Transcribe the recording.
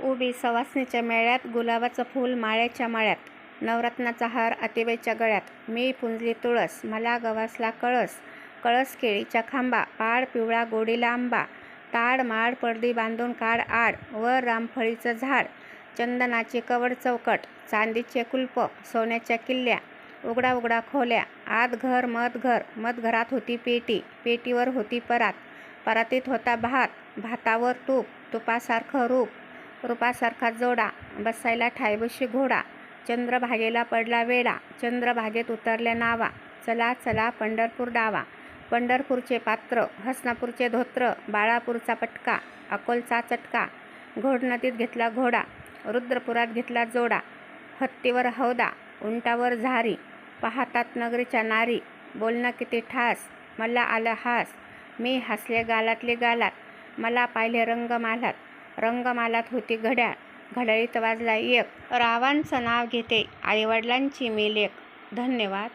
उभी सवासणीच्या मेळ्यात गुलाबाचं फूल माळ्याच्या माळ्यात नवरत्नाचा हार आतीबाईच्या गळ्यात मी पुंजली तुळस मला गवासला कळस कळस केळीच्या खांबा पाड पिवळा गोडीला आंबा ताड माड पडदी बांधून काढ आड वर रामफळीचं झाड चंदनाची कवड चौकट चांदीचे कुलप सोन्याच्या किल्ल्या उघडा उघडा खोल्या आत घर मत घर मत घरात होती पेटी पेटीवर होती परात परातीत होता भात भातावर तूप तुपासारखं रूप रूपासारखा जोडा बसायला ठायबशी घोडा चंद्रभागेला पडला वेडा चंद्रभागेत उतरल्या नावा चला चला पंढरपूर डावा पंढरपूरचे पात्र हसनापूरचे धोत्र बाळापूरचा पटका अकोलचा चटका घोड नदीत घेतला घोडा रुद्रपुरात घेतला जोडा हत्तीवर हौदा उंटावर झारी पाहतात नगरीच्या नारी बोलणं किती ठास मला आलं हास मी हसले गालातले गालात मला पाहिले रंग मालात रंगमालात होती घड्याळ. घड्याळीत वाजला एक. रावांचं नाव घेते. आईवडिलांची मी लेख. धन्यवाद.